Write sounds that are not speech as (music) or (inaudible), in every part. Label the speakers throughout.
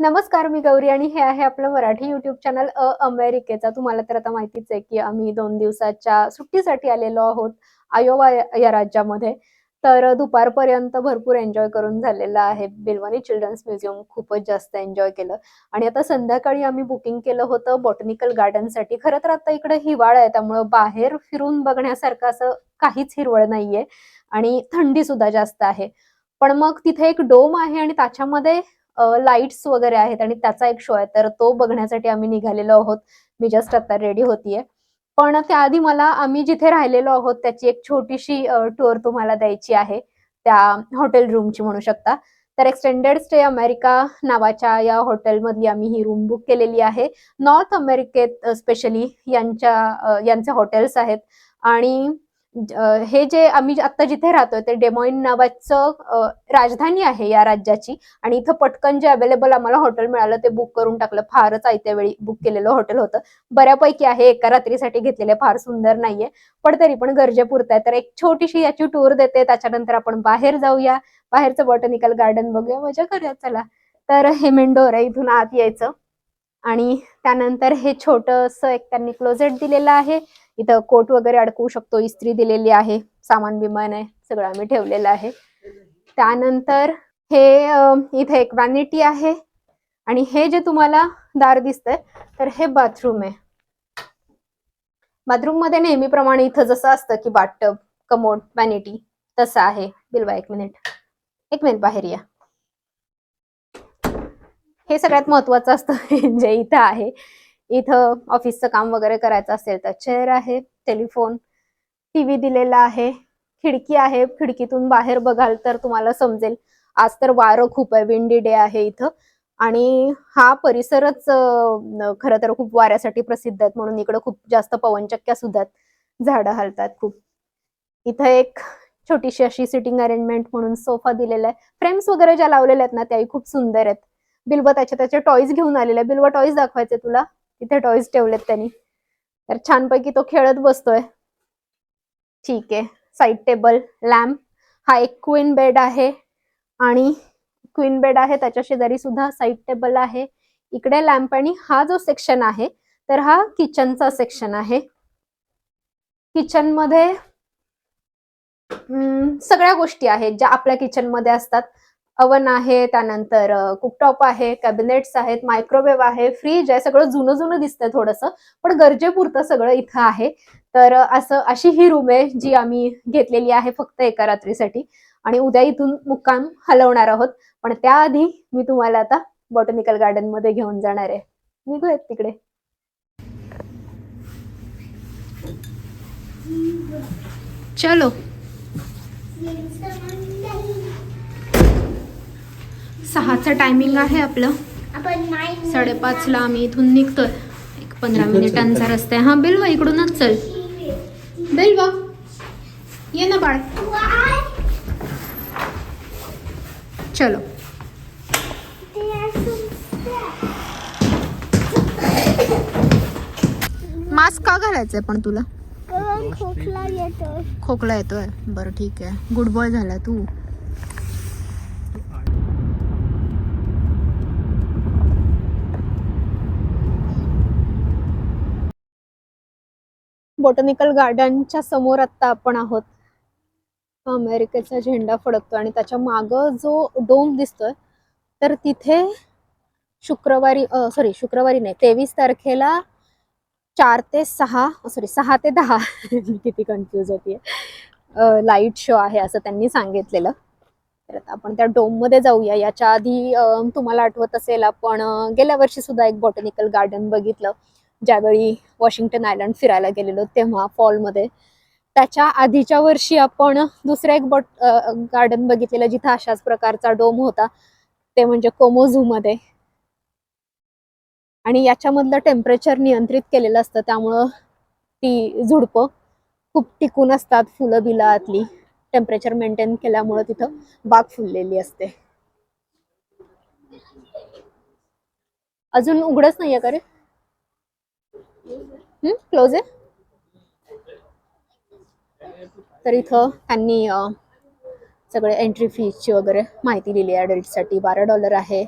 Speaker 1: नमस्कार मी गौरी आणि हे आहे आपलं मराठी युट्यूब चॅनल अ अमेरिकेचा. तुम्हाला तर आता माहितीच आहे की आम्ही दोन दिवसाच्या सुट्टीसाठी आलेलो आहोत आयोवा या राज्यामध्ये. तर दुपारपर्यंत भरपूर एन्जॉय करून झालेला आहे. बिलवानी चिल्ड्रन्स म्युझियम खूपच जास्त एन्जॉय केलं. आणि आता संध्याकाळी आम्ही बुकिंग केलं होतं बॉटनिकल गार्डनसाठी खरं तर आता इकडे हिवाळा आहे त्यामुळं बाहेर फिरून बघण्यासारखं असं काहीच हिरवळ नाहीये. आणि थंडी सुद्धा जास्त आहे. पण मग तिथे एक डोम आहे आणि त्याच्यामध्ये लाईट्स वगैरे आहेत आणि त्याचा एक शो आहे. तर तो बघण्यासाठी आम्ही निघालेलो आहोत. मी जस्ट आता रेडी होतीये. पण त्याआधी मला आम्ही जिथे राहिलेलो आहोत त्याची एक छोटीशी टूर तुम्हाला द्यायची आहे. त्या हॉटेल रूमची म्हणू शकता. तर एक्सटेंडेड स्टे अमेरिका नावाच्या या हॉटेलमधली आम्ही ही रूम बुक केलेली आहे. नॉर्थ अमेरिकेत स्पेशली यांच्या यांचे हॉटेल्स आहेत. आणि हे जे आम्ही आता जिथे राहतोय ते डेमॉइन नावाचं राजधानी आहे या राज्याची. आणि इथं पटकन जे अवेलेबल आम्हाला हॉटेल मिळालं ते बुक करून टाकलं. फारच आयत्या वेळी बुक केलेलं हॉटेल होतं. बऱ्यापैकी आहे एका रात्रीसाठी घेतलेले फार सुंदर नाहीये. पण तरी पण गरजेपुरत आहे. तर एक छोटीशी याची टूर देते. त्याच्यानंतर आपण बाहेर जाऊया. बाहेरचं बॉटनिकल गार्डन बघूया. मजा करूया. चला. तर हे मेन डोर आहे इथून आत यायचं. आणि त्यानंतर हे छोटस एक त्यांनी क्लोजेट दिलेलं आहे. इथं कोट वगैरे अडकवू शकतो. इस्त्री दिलेली आहे. सामान बिमान आहे. सगळं आम्ही ठेवलेलं आहे. त्यानंतर हे इथे एक वॅनिटी आहे. आणि हे जे तुम्हाला दार दिसतंय तर हे बाथरूम आहे. बाथरूममध्ये नेहमीप्रमाणे इथं जसं असतं की बाटटब कमोड वॅनिटी तसं आहे. बिलवा एक मिनिट एक मिनिट बाहेर या. हे सगळ्यात महत्वाचं असतं. (laughs) जे इथं आहे. इथं ऑफिसचं काम वगैरे करायचं असेल तर चेअर आहे टेलिफोन टीव्ही दिलेला आहे खिडकी आहे. खिडकीतून बाहेर बघाल तर तुम्हाला समजेल आज तर वारं खूप आहे विंडी डे आहे इथं. आणि हा परिसरच खर खरं तर खूप वाऱ्यासाठी प्रसिद्ध आहेत. म्हणून इकडे खूप जास्त पवनचक्क्या सुद्धा आहेत. झाडं हलतात खूप. इथं एक छोटीशी अशी सिटिंग अरेंजमेंट म्हणून सोफा दिलेला आहे. फ्रेम्स वगैरे ज्या लावलेल्या आहेत ना त्याही खूप सुंदर आहेत. बिल्व त्याचे त्याचे टॉईज घेऊन आलेले बिल्व टॉईज दाखवायचे तुला? इथे टॉईज ठेवलेत त्यांनी. तर छानपैकी तो खेळत बसतोय. ठीक आहे. साईड टेबल लॅम्प हा एक क्वीन बेड आहे. आणि क्वीन बेड आहे. त्याच्या शेजारी सुद्धा साईड टेबल आहे. इकडे लॅम्प आणि हा जो सेक्शन आहे तर हा किचनचा सेक्शन आहे. किचनमध्ये सगळ्या गोष्टी आहेत ज्या आपल्या किचनमध्ये असतात. अवन आहे त्यानंतर कुकटॉप आहे कॅबिनेट्स आहेत मायक्रोवेव्ह आहे फ्रीज आहे सगळं जुनं जुनं दिसतंय थोडंसं पण गरजेपुरतं सगळं इथं आहे. तर असं अशी ही रूम आहे जी आम्ही घेतलेली आहे फक्त एका रात्रीसाठी आणि उद्या इथून मुक्काम हलवणार आहोत. पण त्याआधी मी तुम्हाला आता बॉटनिकल गार्डनमध्ये घेऊन जाणार आहे. निघूयात तिकडे. चलो. सहाचं टायमिंग आहे आपलं. साडेपाचला आम्ही इथून निघतोय. एक पंधरा मिनिटांचा रस्ता आहे. हा बिलवा इकडूनच चल. बिलवा ये ना बाळ. चलो. मास्क का घालायचंय पण तुला?
Speaker 2: खोकला येतो
Speaker 1: खोकला येतोय. बरं ठीक आहे. गुड बॉय झाला तू. बॉटनिकल गार्डनच्या समोर आता आपण आहोत. अमेरिकेचा झेंडा फडकतो आणि त्याच्या माग जो डोम दिसतोय तर तिथे शुक्रवारी सॉरी शुक्रवारी नाही तेवीस तारखेला चार ते सहा सॉरी सहा ते दहा किती कन्फ्यूज होतीये. लाइट शो आहे असं त्यांनी सांगितलेलं. तर आता आपण त्या डोममध्ये जाऊया. याच्या आधी तुम्हाला आठवत असेल आपण गेल्या वर्षी सुद्धा एक बॉटनिकल गार्डन बघितलं. ज्यावेळी वॉशिंग्टन आयलंड फिरायला गेलेलो तेव्हा फॉलमध्ये. त्याच्या आधीच्या वर्षी आपण दुसरं एक बॉट गार्डन बघितलेलं जिथं अशाच प्रकारचा डोम होता ते म्हणजे कोमोझू मध्ये आणि याच्यामधलं टेम्परेचर नियंत्रित केलेलं असतं त्यामुळं ती झुडपं खूप टिकून असतात फुलं बिलातली टेम्परेचर मेंटेन केल्यामुळं तिथं बाग फुललेली असते. अजून उघडच नाहीये का रे? क्लोज आहे? तर इथं त्यांनी सगळे एंट्री फीची वगैरे माहिती दिली आहे अडल्टसाठी बारा डॉलर आहे.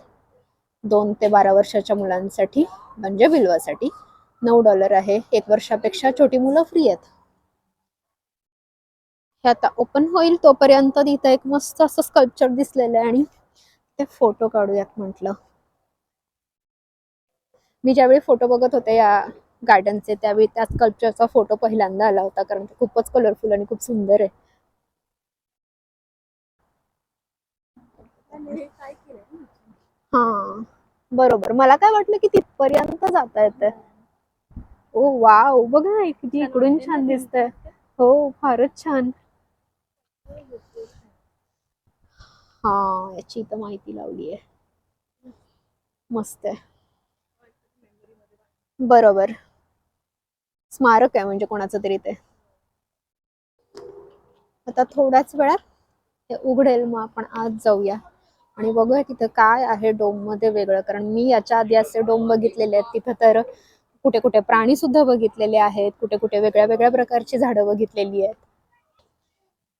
Speaker 1: दोन ते बारा वर्षाच्या मुलांसाठी म्हणजे बिल्वासाठी नऊ डॉलर आहे. एक वर्षापेक्षा छोटी मुलं फ्री आहेत. हे आता ओपन होईल तोपर्यंत तिथं एक मस्त असं स्कल्पचर दिसलेलं आहे आणि ते फोटो काढूयात म्हटलं. मी ज्यावेळी फोटो बघत होते या गार्डनचे त्यावेळी त्या स्कल्पचरचा फोटो पहिल्यांदा आला होता कारण ते खूपच कलरफुल आणि खूप सुंदर आहे. हा बरोबर. मला काय वाटलं की तिथपर्यंत जाता येत ओ वाव. बघ ना किती इकडून छान दिसतंय. हो फारच छान. हा याची तर माहिती लावली आहे. मस्त आहे. बरोबर. स्मारक आहे म्हणजे कोणाचं तरी ते. आता थोड्याच वेळात हे उघडेल मग आपण आज जाऊया. आणि बघूया तिथं काय आहे डोममध्ये वेगळं कारण मी याच्या आधी असे डोम बघितलेले आहेत. तिथं तर कुठे कुठे प्राणी सुद्धा बघितलेले आहेत. कुठे कुठे वेगळ्या वेगळ्या प्रकारची झाडं बघितलेली आहेत.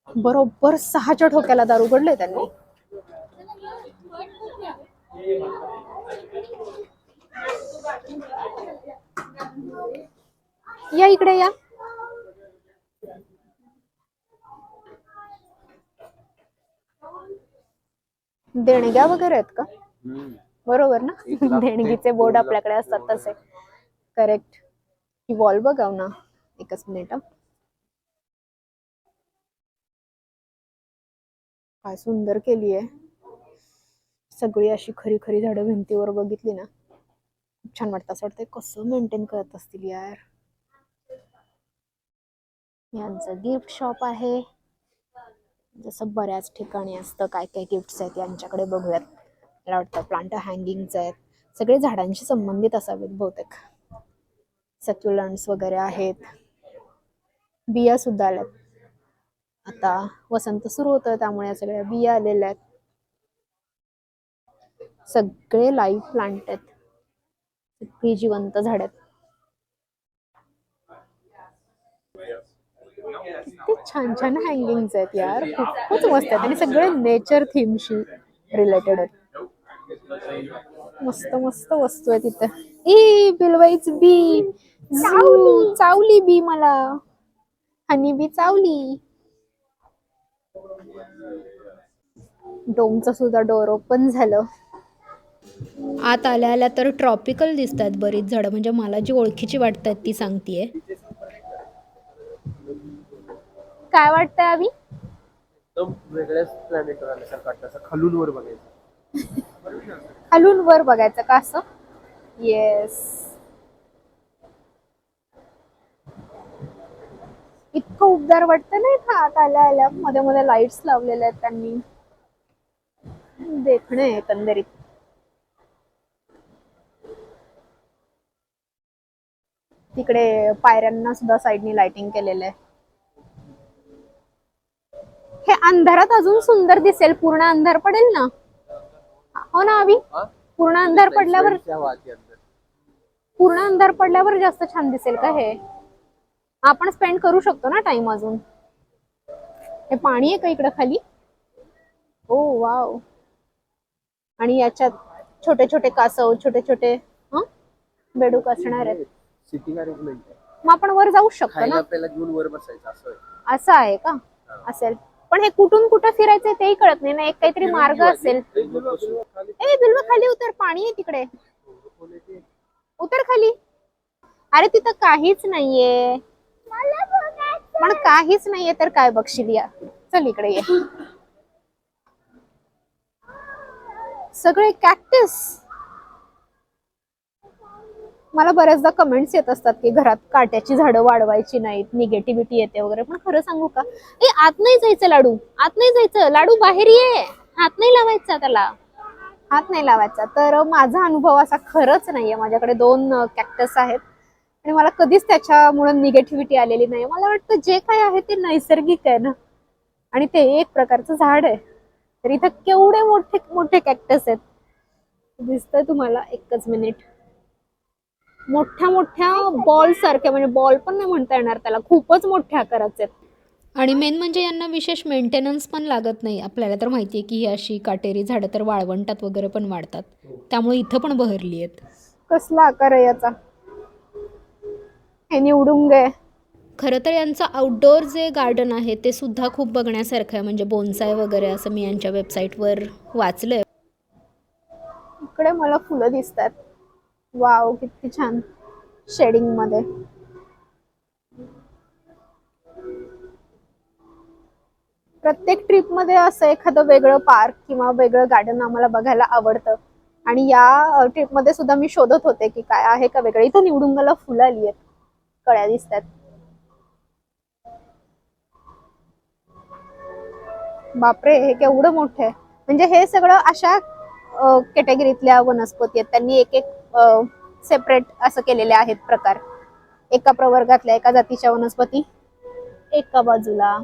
Speaker 1: बरोबर सहाच्या ठोक्याला दार उघडले त्यांनी. या इकडे या. देणग्या वगैरे आहेत का? बरोबर ना? देणगीचे बोर्ड आपल्याकडे असतात तसे. करेक्ट ही वॉल बघाव ना. एकच मिनिट. काय सुंदर केली आहे सगळी अशी खरी खरी झाडं भिंतीवर बघितली ना. खूप छान वाटतं असं वाटतं कसं मेंटेन करत असतील यार. यांचं गिफ्ट शॉप आहे. जसं बऱ्याच ठिकाणी असतं काय काय गिफ्ट्स आहेत यांच्याकडे बघूयात. मला वाटतं प्लांट हँगिंगच आहेत. सगळे झाडांशी संबंधित असावेत बहुतेक. सक्युलंट्स वगैरे आहेत. बिया सुद्धा आल्यात. आता वसंत सुरू होतं त्यामुळे या सगळ्या बिया आलेल्या आहेत. सगळे लाईव्ह प्लांट आहेत. सगळी जिवंत झाड आहेत. किती छान छान हँगिंग्स आहेत यार. खूपच मस्त आहेत. आणि सगळे नेचर थीमशी रिलेटेड आहेत. मस्त मस्त वस्तू आहे तिथे ए बिलवाईच बी. चावली. चावली बी मला. Honey bee चावली. डोमचं सुद्धा डोर ओपन झालं. आत आल्या आल्या तर ट्रॉपिकल दिसत आहेत बरीच झाडं. म्हणजे मला जी ओळखीची वाटतात ती सांगतीये. काय वाटतंय आम्ही
Speaker 3: एकदम वेगळ्याच प्लॅनेटवर आल्यासारखं वाटतं. असं खालून वर बघायचं.
Speaker 1: खालून वर बघायचं का असं? येस इतकं उबदार वाटतं नाही का? आत आल्या आल्या. मध्ये मध्ये लाईट्स लावलेल्या आहेत त्यांनी. देखणे एकंदरीत. तिकडे पायऱ्यांना सुद्धा साईडनी लाइटिंग केलेलं आहे. हे अंधारात अजून सुंदर दिसेल पूर्ण अंधार पडेल ना? हो ना अभि?
Speaker 3: हा?
Speaker 1: पूर्ण अंधार पडल्यावर पूर्ण अंधार पडल्यावर जास्त छान दिसेल का हे? आपण स्पेंड करू शकतो ना टाइम अजून. हे पाणी आहे का इकडं खाली? Oh wow. आणि याच्यात छोटे छोटे कासव छोटे छोटे हं? बेडूक असणार आहेत.
Speaker 3: सिटिंग अरेंजमेंट आहे.
Speaker 1: मग आपण वर जाऊ शकतो ना?
Speaker 3: घेऊन वर बसायचं. असं आहे.
Speaker 1: का? असेल. पण हे कुठून कुठं फिरायचंय तेही कळत नाही ना. एक काहीतरी मार्ग असेल. ए बिलवा खाली उतर. पाणी आहे तिकडे. उतर खाली. अरे तिथं काहीच नाहीये. पण काहीच नाहीये तर काय बघशील या? चल इकडे ये. सगळे कॅक्टस मला बऱ्याचदा कमेंट्स येत असतात की घरात काट्याची झाडं वाढवायची नाहीत निगेटिव्हिटी येते वगैरे. पण खरं सांगू का? ए आत नाही जायचं लाडू. आत नाही जायचं. लाडू बाहेर ये. हात नाही लावायचा त्याला. हात नाही लावायचा. तर माझा अनुभव असा खरंच नाहीये. माझ्याकडे दोन कॅक्टस आहेत. आणि मला कधीच त्याच्यामुळे निगेटिव्हिटी आलेली नाही मला वाटतं जे काय आहे ते नैसर्गिक आहे ना. आणि ते एक प्रकारचं झाड आहे. तर इथं केवढे मोठे मोठे कॅक्टस आहेत. दिसतंय तुम्हाला एकच मिनिट मोठ्या मोठ्या बॉल सारख्या म्हणजे बॉल पण नाही म्हणता येणार त्याला. खूपच मोठ्या आकाराचे आहेत.
Speaker 4: आणि मेन म्हणजे यांना विशेष मेंटेनन्स पण लागत नाही. आपल्याला तर माहिती आहे की ही अशी काटेरी झाडं तर वाळवंटात वगैरे पण वाढतात. त्यामुळे इथं पण बहरली आहेत.
Speaker 1: कसला आकार आहे याचा? हे निवडून गे
Speaker 4: खरं तर यांचं आउटडोअर जे गार्डन आहे ते सुद्धा खूप बघण्यासारखं आहे. म्हणजे बोन्साय वगैरे असं मी यांच्या वेबसाईटवर वाचलं आहे
Speaker 1: इकडे मला फुलं दिसतात. वाव किती छान. शेडिंगमध्ये. प्रत्येक ट्रिपमध्ये असं एखादं वेगळं पार्क किंवा वेगळं गार्डन आम्हाला बघायला आवडतं. आणि या ट्रिपमध्ये सुद्धा मी शोधत होते की काय आहे का वेगळं. इथं निवडुंगाला फुलं आली आहेत. कळ्या दिसतात. बापरे हे केवढं मोठं आहे. म्हणजे हे सगळं अशा कॅटेगरीतल्या वनस्पती आहेत. त्यांनी एक एक सेपरेट असं केलेले आहेत प्रकार. एका प्रवर्गातल्या एका जातीच्या वनस्पती. एका बाजूला.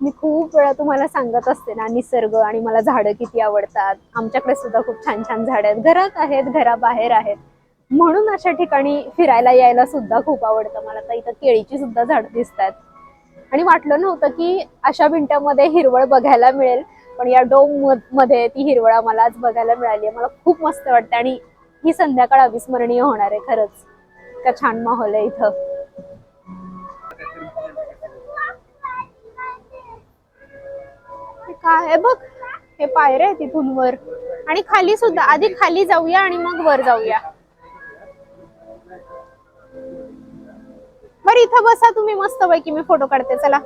Speaker 1: मी खूप वेळा तुम्हाला सांगत असते ना निसर्ग आणि मला झाडं किती आवडतात. आमच्याकडे सुद्धा खूप छान छान झाडं आहेत. घरात आहेत घराबाहेर आहेत. म्हणून अशा ठिकाणी फिरायला यायला सुद्धा खूप आवडतं मला. तर इथं केळीची सुद्धा झाडं दिसतात. आणि वाटलं नव्हतं की अशा मिनिटामध्ये हिरवळ बघायला मिळेल. पण या डोममध्ये ती हिरवळ मला आज बघायला मिळाली आहे. मला खूप मस्त वाटते आणि ही संध्याकाळ अविस्मरणीय होणार आहे खरंच. का छान माहोल आहे इथं. काय? आहे बघ हे पायऱ्या आहे तिथून वर. आणि खाली सुद्धा आधी खाली जाऊया आणि मग वर जाऊया. बर इथं बसा तुम्ही मस्त पैकी मी फोटो काढते चला.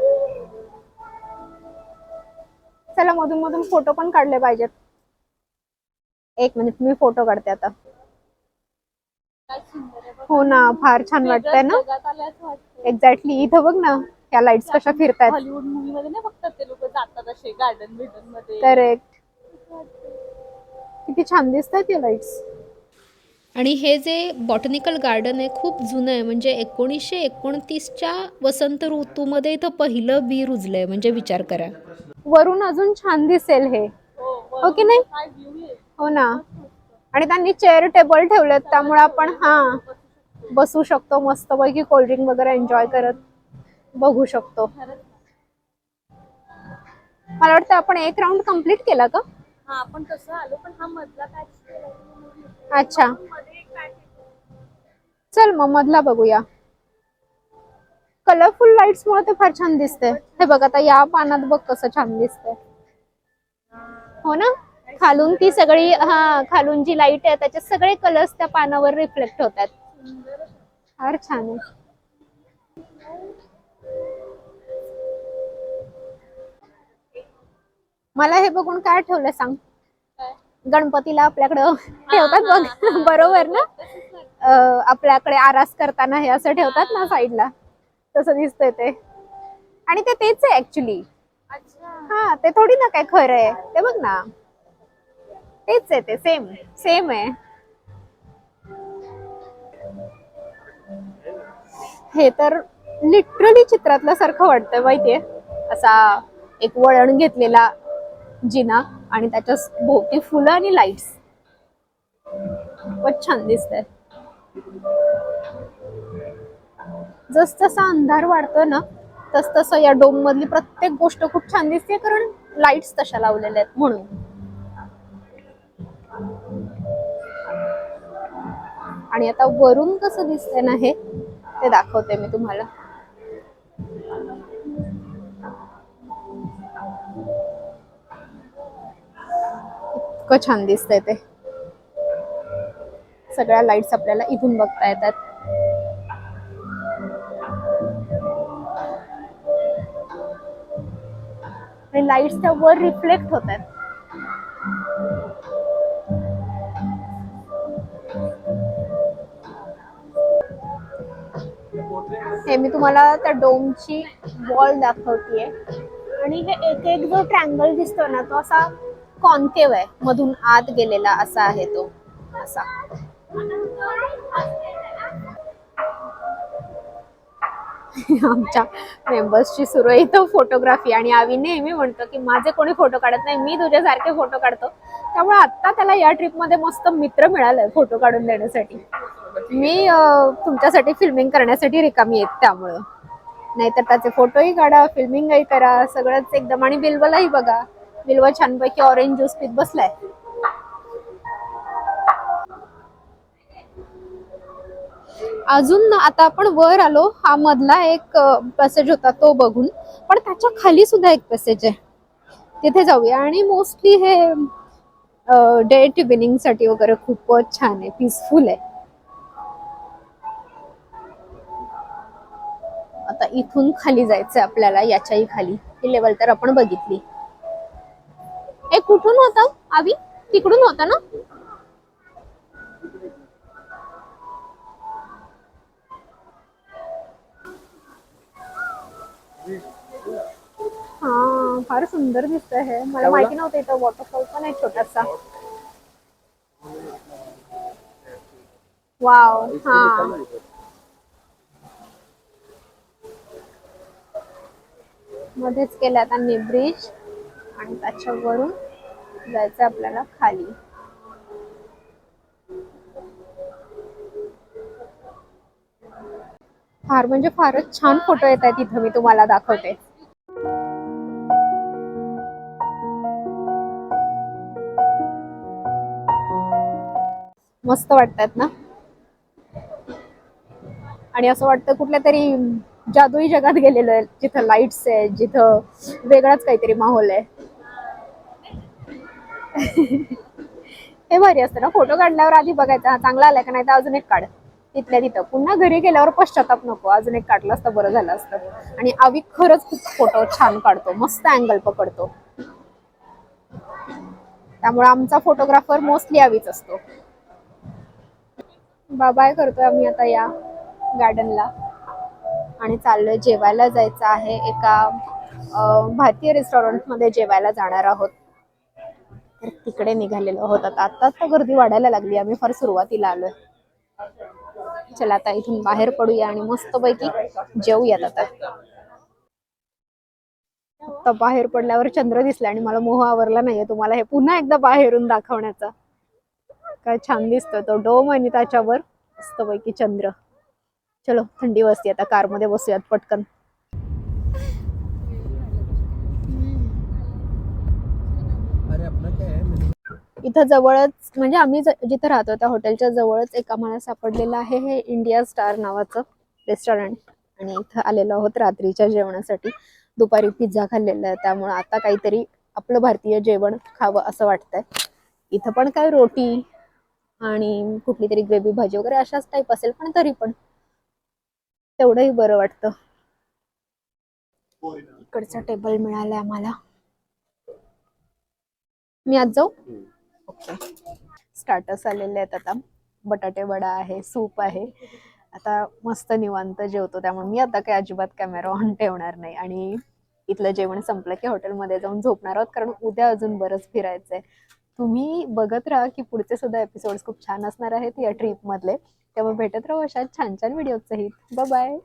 Speaker 1: चला मधून मधून फोटो पण काढले पाहिजेत. एक मिनिट मी फोटो काढते आता. हो ना फार छान वाटतंय ना? एक्झॅक्टली इथं बघ ना ह्या लाईट्स कशा फिरतायत.
Speaker 2: हॉलिवूड मूवी मध्ये नाही फक्त ते लोक? जातात असे गार्डन बिर्डनमध्ये.
Speaker 1: करेक्ट किती छान दिसतात या लाईट्स
Speaker 4: आणि हे जे बॉटनिकल गार्डन आहे खूप जुनं आहे. म्हणजे एकोणीसशे एकोणतीसच्या वसंत ऋतूमध्ये इथं पहिलं बी रुजलंय म्हणजे विचार करा.
Speaker 1: वरून अजून छान दिसेल हे. हो की नाही? हो ना. आणि त्यांनी चेअर टेबल ठेवलेत त्यामुळे आपण हा बसू शकतो मस्त पैकी कोल्ड्रिंक वगैरे एन्जॉय करत बघू शकतो. मला वाटतं आपण एक राऊंड कंप्लीट केला का?
Speaker 2: हा आपण तसं आलो पण हा मधला पॅच
Speaker 1: अच्छा. चल मग मधला बघूया. कलरफुल लाईट्स मुळे ते फार छान दिसते हे बघ आता या पानात बघ कसं छान दिसतंय. हो ना? खालून ती सगळी हा खालून जी लाइट आहे त्याचे सगळे कलर्स त्या पानावर रिफ्लेक्ट होतात. फार छान आहे. मला हे बघून काय ठेवलं सांग? गणपतीला आपल्याकडं ठेवतात बघ. बरोबर ना? आपल्याकडे आरास करताना हे असं ठेवतात ना साईडला तसं दिसतंय ते. आणि ते तेच आहे ऍक्च्युली हा ते थोडी ना काय खरं आहे. ते बघ ना. तेच आहे ते सेम सेम आहे. हे तर लिटरली चित्रातल्या सारखं वाटतंय माहितीये असा एक वळण घेतलेला जिना आणि त्याच्या भोवती फुलं आणि लाईट्स खूपच छान दिसतंय. जसजसा अंधार वाढतोय ना तस तसं या डोम मधली प्रत्येक गोष्ट खूप छान दिसते कारण लाईट्स तशा लावलेल्या आहेत म्हणून. आणि आता वरून कसं दिसतंय ना हे ते दाखवते मी तुम्हाला. इतकं छान दिसतंय ते. सगळ्या लाईट्स आपल्याला इथून बघता येतात. आणि लाईट्स त्या वर रिफ्लेक्ट होत आहेत. हे मी तुम्हाला त्या डोमची वॉल दाखवतीये. आणि हे एक एक जो ट्रँगल दिसतो ना तो असा कॉन्केव आहे. मधून आत गेलेला असा आहे तो. असा. आमच्या मेंबर्सची सुरू आहे इथं फोटोग्राफी आणि आवी नेहमी म्हणतो की माझे कोणी फोटो काढत नाही मी तुझ्यासारखे फोटो काढतो. त्यामुळे आता त्याला या ट्रिपमध्ये मस्त मित्र मिळालाय फोटो काढून देण्यासाठी. मी तुमच्यासाठी फिल्मिंग करण्यासाठी रिकामी येत त्यामुळं. नाहीतर त्याचे फोटोही काढा फिल्मिंगही करा सगळंच एकदम. आणि बिल्वलाही बघा. बिल्व छानपैकी ऑरेंज ज्यूस पित बसलाय. अजून आता आपण वर आलो हा मधला एक पॅसेज होता तो बघून. पण त्याच्याखाली सुद्धा एक पॅसेज आहे. तिथे जाऊया. आणि मोस्टली हे डे इव्हिनिंगसाठी वगैरे खूपच छान आहे. पीसफुल आहे. आता इथून खाली जायचंय आपल्याला याच्याही खाली. ही लेवल तर आपण बघितली. हे कुठून होता? आवी? तिकडून होता ना? हा फार सुंदर दिसतंय हे. मला माहिती नव्हतं इथं वॉटरफॉल पण आहे छोटासा. वाव हा. मध्येच केलं आता ब्रिज आणि त्याच्यावरून जायचं आपल्याला खाली. फार म्हणजे फारच छान फोटो येत आहेत इथं मी तुम्हाला दाखवते. मस्त वाटतात ना? आणि असं वाटतं कुठल्या तरी जादुई जगात गेलेलो आहे जिथं लाईट्स आहे जिथं वेगळाच काहीतरी माहोल आहे. (laughs) हे भारी असतं ना फोटो काढल्यावर आधी बघायचा हा चांगला आलाय का नाही तर अजून एक काढ. तिथल्या तिथं. पुन्हा घरी गेल्यावर पश्चाताप नको. अजून एक काढलं असतं बरं झालं असतं. आणि आवी खरंच खूप फोटो छान काढतो. मस्त अँगल पकडतो. त्यामुळे आमचा फोटोग्राफर मोस्टली आवीच असतो. बाबाय करतोय आम्ही आता या गार्डनला आणि चाललोय जेवायला जायचं आहे एका भारतीय रेस्टॉरंटमध्ये जेवायला जाणार आहोत. तर तिकडे निघालेलो आहोत आता. आत्ताच तर गर्दी वाढायला लागली. आम्ही फार सुरुवातीला आलोय. चला आता इथून बाहेर पडूया आणि मस्तपैकी जेवूयात आता. आता बाहेर पडल्यावर चंद्र दिसला आणि मला मोह आवरला नाहीये. तुम्हाला हे पुन्हा एकदा बाहेरून दाखवण्याचा. काय छान दिसतोय तो डोम आणि त्याच्यावर मस्तपैकी चंद्र. चलो थंडी बसते आता कारमध्ये बसूयात पटकन
Speaker 3: अरे अपना क्या है मैंने
Speaker 1: इथं जवळच म्हणजे आम्ही जिथं राहतो त्या हॉटेलच्या जवळच एक आम्हाला सापडलेलं आहे हे इंडिया स्टार नावाचं रेस्टॉरंट. आणि इथं आलेलो आहोत रात्रीच्या जेवणासाठी. दुपारी पिझ्झा खाल्लेला आहे त्यामुळे आता काहीतरी आपलं भारतीय जेवण खावं असं वाटतंय. इथं पण काय रोटी आणि कुठली तरी ग्रेव्ही भाजी वगैरे अशाच टाईप असेल पण तरी पण. तेवढंही बरं वाटतं. इकडचा टेबल मिळालाय आम्हाला. मी आज जाऊ? ओके. स्टार्टर्स आलेले आहेत आता. बटाटे वडा आहे सूप आहे. आता मस्त निवांत जेवतो. त्यामुळे मी आता काही अजिबात कॅमेरा ऑन ठेवणार नाही. आणि इथलं जेवण संपलं की हॉटेलमध्ये जाऊन झोपणार आहोत. कारण उद्या अजून बरंच फिरायचंय. तुम्ही बघत राहा की पुढचे सुद्धा एपिसोड्स खूप छान असणार आहेत या ट्रिप मधले. त्यामुळे भेटत राहू अशा छान छान व्हिडिओ सहित. बाय